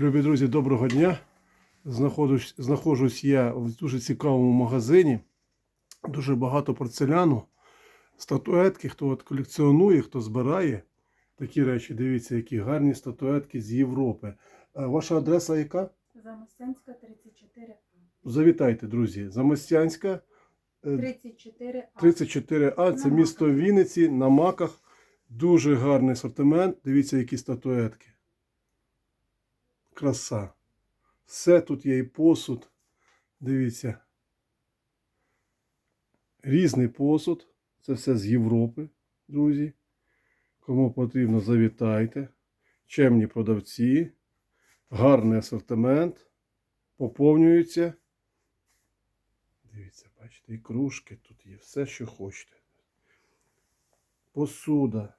Любі друзі, доброго дня. Знаходжусь, знаходжусь я в дуже цікавому магазині. Дуже багато порцеляну, статуетки, хто от колекціонує, хто збирає такі речі. Дивіться, які гарні статуетки з Європи. Ваша адреса яка? Замостянська 34 Завітайте, друзі. Замостянська е, 34 А. 34А, це місто Вінниці, на маках. Дуже гарний асортимент. Дивіться, які статуетки. Краса. Все тут є і посуд. Дивіться. Різний посуд. Це все з Європи, друзі. Кому потрібно, завітайте. Чемні продавці. Гарний асортимент. Поповнюється. Дивіться, бачите, і кружки тут є, все, що хочете. Посуда,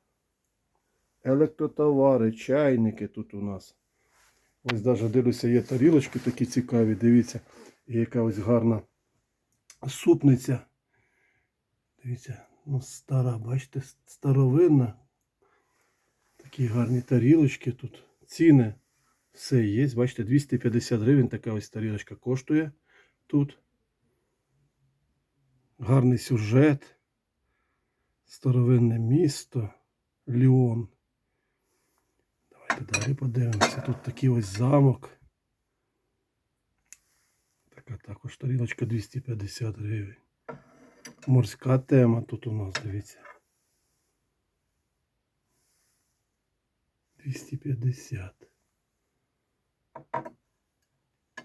електротовари, чайники тут у нас. Ось навіть дивлюся, є тарілочки такі цікаві, дивіться, і яка ось гарна супниця. Дивіться, ну стара, бачите, старовинна. Такі гарні тарілочки тут. Ціни все є. Бачите, 250 гривень така ось тарілочка коштує тут. Гарний сюжет. Старовинне місто. Ліон. Далі подивимося. Тут такий ось замок. Така також тарілочка 250 гривень. Морська тема тут у нас, дивіться. 250.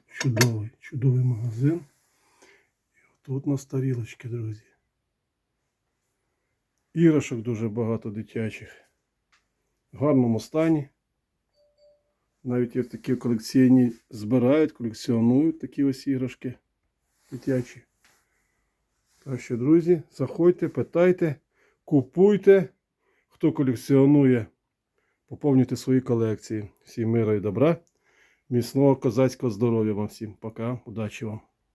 Чудовий, чудовий магазин. Тут у нас тарілочки, друзі. Іграшок дуже багато дитячих. В гарному стані. Навіть ось такі колекційні збирають, колекціонують такі ось іграшки дитячі. Так що, друзі, заходьте, питайте, купуйте. Хто колекціонує, поповнюйте свої колекції. Всім мира і добра. Міцного козацького здоров'я вам всім. Пока. Удачі вам.